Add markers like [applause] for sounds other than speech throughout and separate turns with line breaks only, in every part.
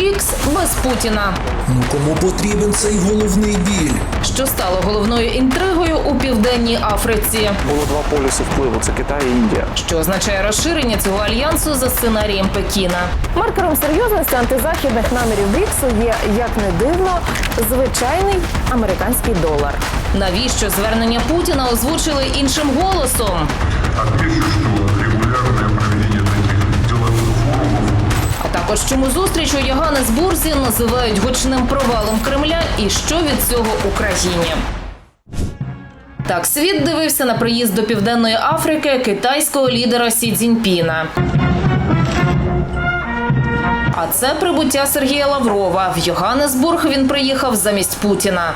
БРІКС без Путіна.
Ну кому потрібен цей головний біль?
Що стало головною інтригою у південній Африці?
Було два полюси впливу: це Китай і Індія.
Що означає розширення цього альянсу за сценарієм Пекіна?
Маркером серйозності антизахідних намірів БРІКСу є, як не дивно, звичайний американський долар.
Навіщо звернення Путіна озвучили іншим голосом?
Отмечу, что регулярное
також чому зустріч у Йоганнесбурзі називають гучним провалом Кремля і що від цього Україні? Так, світ дивився на приїзд до Південної Африки китайського лідера Сі Цзіньпіна. А це прибуття Сергія Лаврова. В Йоганнесбург він приїхав замість Путіна.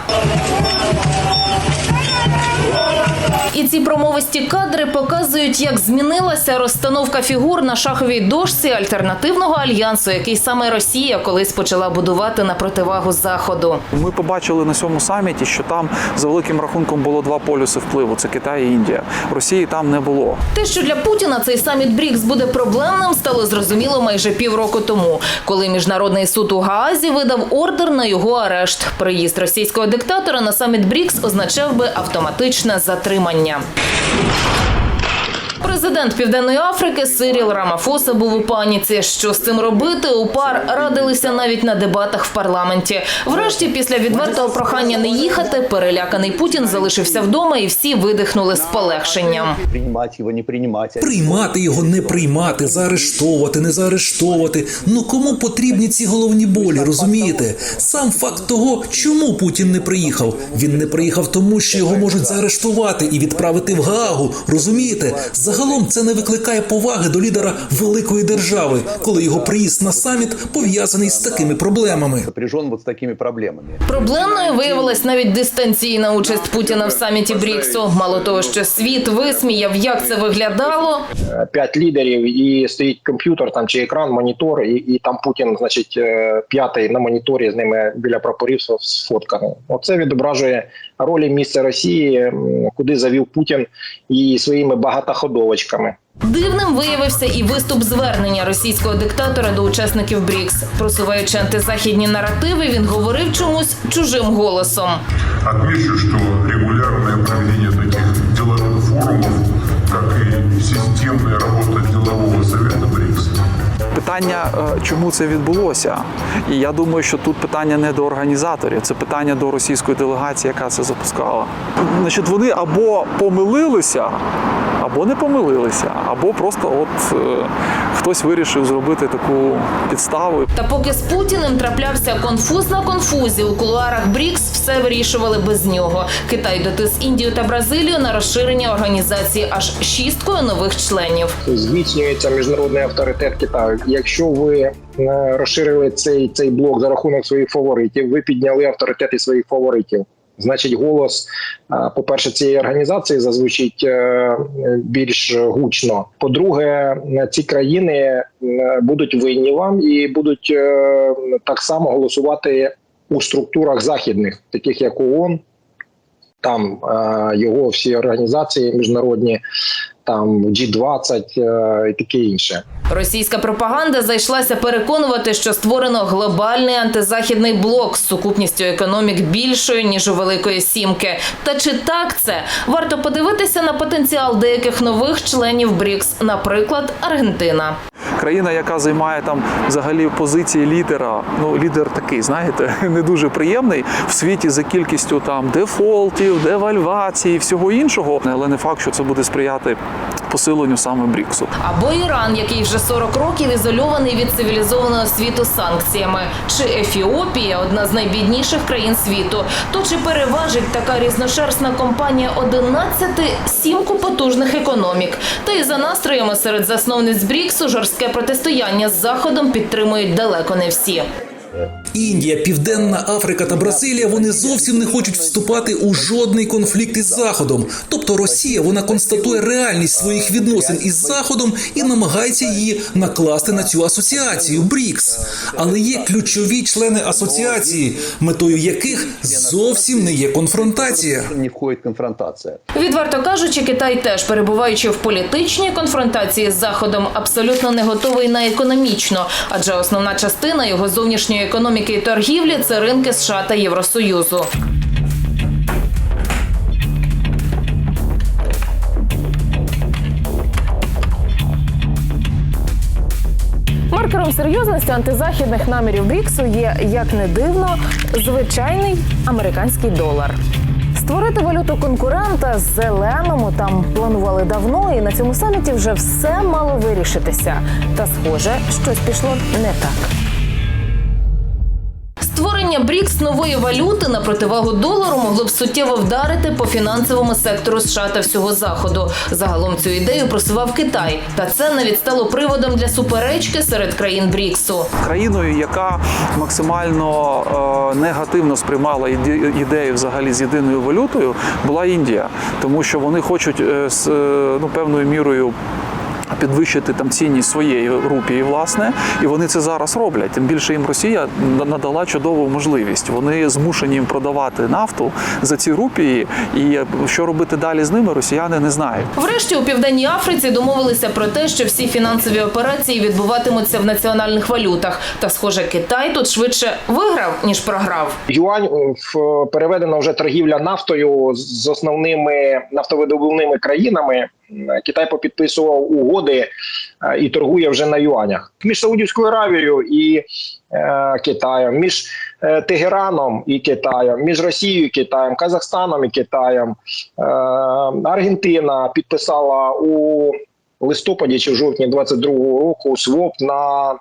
І ці промовисті кадри показують, як змінилася розстановка фігур на шаховій дошці альтернативного альянсу, який саме Росія колись почала будувати на противагу заходу.
Ми побачили на цьому саміті, що там за великим рахунком було два полюси впливу: це Китай і Індія. Росії там не було.
Те, що для Путіна цей саміт БРІКС буде проблемним, стало зрозуміло майже півроку тому, коли міжнародний суд у Гаазі видав ордер на його арешт. Приїзд російського диктатора на саміт БРІКС означав би автоматичне затримання затримання. Президент Південної Африки Сиріл Рамафоса був у паніці. Що з цим робити? У пар радилися навіть на дебатах в парламенті. Врешті, після відвертого прохання не їхати, переляканий Путін залишився вдома, і всі видихнули з полегшенням.
принимать его, не принимать.
Приймати його, не приймати, заарештовувати, не заарештовувати. Ну кому потрібні ці головні болі, розумієте? Сам факт того, чому Путін не приїхав. Він не приїхав тому, що його можуть заарештувати і відправити в Гаагу. Розумієте? Загалом це не викликає поваги до лідера великої держави, коли його приїзд на саміт пов'язаний з такими проблемами.
Сопряжен вот с такими проблемами.
Проблемною виявилась навіть дистанційна участь Путіна в саміті Бріксу. Мало того, що світ висміяв, як це виглядало.
п'ять лідерів, і стоїть комп'ютер там чи екран, монітор, і, і там Путін, значить, е, п'ятий на моніторі з ними біля прапорів з- сфотканий. Оце відображує ролі місця Росії, куди завів Путін і своїми багатоходовочками.
Дивним виявився і виступ звернення російського диктатора до учасників БРІКС. Просуваючи антизахідні наративи, він говорив чомусь чужим голосом.
отмечу, что регулярное проведение таких деловых форумов, как и системная работа делового совета
Питання, е, чому це відбулося? І я думаю, що тут питання не до організаторів, це питання до російської делегації, яка це запускала. Значить, вони або помилилися, або не помилилися, або просто от е, хтось вирішив зробити таку підставу.
Та поки з Путіним траплявся конфуз на конфузі, у кулуарах БРІКС все вирішували без нього. Китай дотис Індію та Бразилію на розширення організації аж шісткою нових членів.
Зміцнюється міжнародний авторитет Китаю. Якщо ви е, розширили цей, цей блок за рахунок своїх фаворитів, ви підняли авторитети своїх фаворитів. Значить, голос, е, по-перше, цієї організації зазвучить е, більш гучно. По-друге, ці країни е, будуть винні вам і будуть так само голосувати у структурах західних, таких як ООН, там його всі організації міжнародні, там G20 е, і таке інше.
Російська пропаганда зайшлася переконувати, що створено глобальний антизахідний блок з сукупністю економік більшою ніж у Великої Сімки. Та чи так це варто подивитися на потенціал деяких нових членів БРІКС, наприклад, Аргентина.
Країна, яка займає там взагалі позиції лідера, ну лідер такий, знаєте, [laughs] не дуже приємний в світі за кількістю там дефолтів, девальвації, всього іншого, але не факт, що це буде сприяти посиленню саме Бріксу.
Або Іран, який вже 40 років ізольований від цивілізованого світу санкціями, чи Ефіопія, одна з найбідніших країн світу. То чи переважить така різношерстна компанія 11 сімку потужних економік? Та й за настроями серед засновниць Бріксу жорстке протистояння з заходом підтримують далеко не всі.
Індія, Південна Африка та Бразилія вони зовсім не хочуть вступати у жодний конфлікт із Заходом. Тобто Росія вона констатує реальність своїх відносин із Заходом і намагається її накласти на цю асоціацію БРІКС. Але є ключові члени асоціації, метою яких зовсім не є конфронтація.
Не входит конфронтация.
Відверто кажучи, Китай теж перебуваючи в політичній конфронтації з Заходом, абсолютно не готовий на економічну, адже основна частина його зовнішньої економіки і торгівлі це ринки США та Євросоюзу.
Маркером серйозності антизахідних намірів Бріксу є, як не дивно, звичайний американський долар. Створити валюту конкурента зеленому там планували давно, і на цьому саміті вже все мало вирішитися. Та схоже, щось пішло не так.
Створення БРІКС нової валюти на противагу долару могло б суттєво вдарити по фінансовому сектору США та всього заходу. Загалом цю ідею просував Китай, та це навіть стало приводом для суперечки серед країн БРІКСу.
країною, яка максимально е, негативно сприймала ідею взагалі з єдиною валютою, була Індія, тому що вони хочуть е, з е, ну, певною мірою. Підвищити там цінність своєї рупії, власне, і вони це зараз роблять. Тим більше їм Росія надала чудову можливість. Вони змушені їм продавати нафту за ці рупії, і що робити далі з ними, росіяни не знають.
Врешті у південній Африці домовилися про те, що всі фінансові операції відбуватимуться в національних валютах. Та, схоже, Китай тут швидше виграв ніж програв.
Юань е, в переведена вже торгівля нафтою з основними нафтовидобувними країнами. Китай попідписував угоди е, і торгує вже на юанях між Саудівською Аравією і е, Китаєм, між е, Тегераном і Китаєм, між Росією і Китаєм, Казахстаном і Китаєм. Е, Аргентина підписала у листопаді чи в жовтні 22-го року СВОП на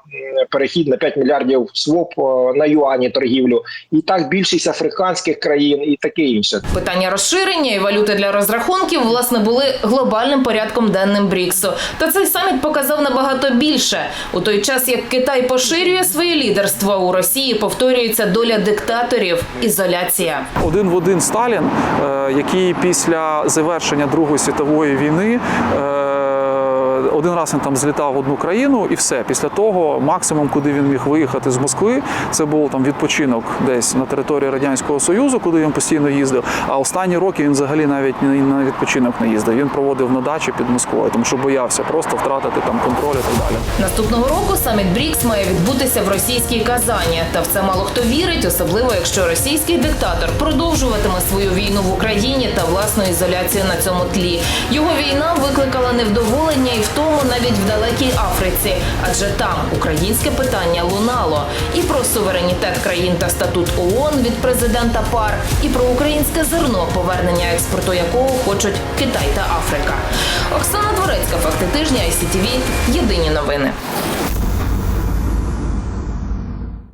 перехід на 5 мільярдів СВОП е, на юані торгівлю, і так більшість африканських країн і таке інше.
Питання розширення і валюти для розрахунків власне були глобальним порядком денним Бріксу. Та цей саміт показав набагато більше. У той час як Китай поширює своє лідерство у Росії, повторюється доля диктаторів, ізоляція.
один в один Сталін, е, який після завершення Другої світової війни. Один раз він там злітав в одну країну, і все. Після того максимум, куди він міг виїхати з Москви, це був там відпочинок десь на території радянського союзу, куди він постійно їздив. А останні роки він взагалі навіть ні на відпочинок не їздив. Він проводив на дачі під Москвою, тому що боявся просто втратити там контроль і так далі.
Наступного року саміт Брікс має відбутися в російській Казані. Та в це мало хто вірить, особливо якщо російський диктатор продовжуватиме свою війну в Україні та власну ізоляцію на цьому тлі. Його війна викликала невдоволення і в тому навіть в далекій Африці, адже там українське питання лунало і про суверенітет країн та статут ООН від президента ПАР, і про українське зерно, повернення експорту якого хочуть Китай та Африка. Оксана Дворецька, факти тижня, ICTV, Єдині новини.